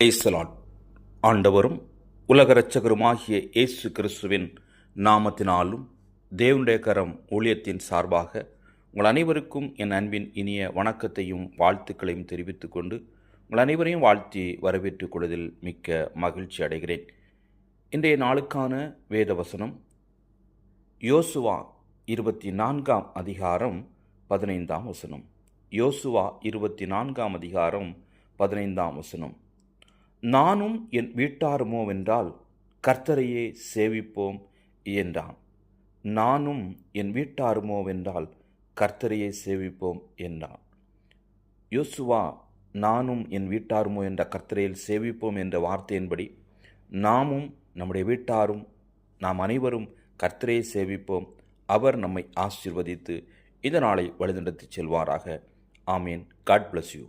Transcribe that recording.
ஏசலாட் ஆண்டவரும் உலக இரட்சகருமாகிய இயேசு கிறிஸ்துவின் நாமத்தினாலும் தேவனுடைய கரம் ஊழியத்தின் சார்பாக உங்கள் அனைவருக்கும் என் அன்பின் இனிய வணக்கத்தையும் வாழ்த்துக்களையும் தெரிவித்து கொண்டு உங்கள் அனைவரையும் வாழ்த்தி வரவேற்றுக் கொள்வதில் மிக்க மகிழ்ச்சி அடைகிறேன். இன்றைய நாளுக்கான வேத வசனம் யோசுவா இருபத்தி நான்காம் அதிகாரம் பதினைந்தாம் வசனம். யோசுவா இருபத்தி நான்காம் அதிகாரம் பதினைந்தாம் வசனம். நானும் என் வீட்டாருமோ வென்றால் கர்த்தரையே சேவிப்போம் என்றான். நானும் என் வீட்டாருமோ வென்றால் கர்த்தரையே சேவிப்போம் என்றான். யோசுவா நானும் என் வீட்டாருமோ என்ற கர்த்தரையில் சேவிப்போம் என்ற வார்த்தையின்படி நாமும் நம்முடைய வீட்டாரும் நாம் அனைவரும் கர்த்தரையை சேவிப்போம். அவர் நம்மை ஆசிர்வதித்து இந்த நாளை வழிநடத்தி செல்வாராக. ஆமீன். God bless you.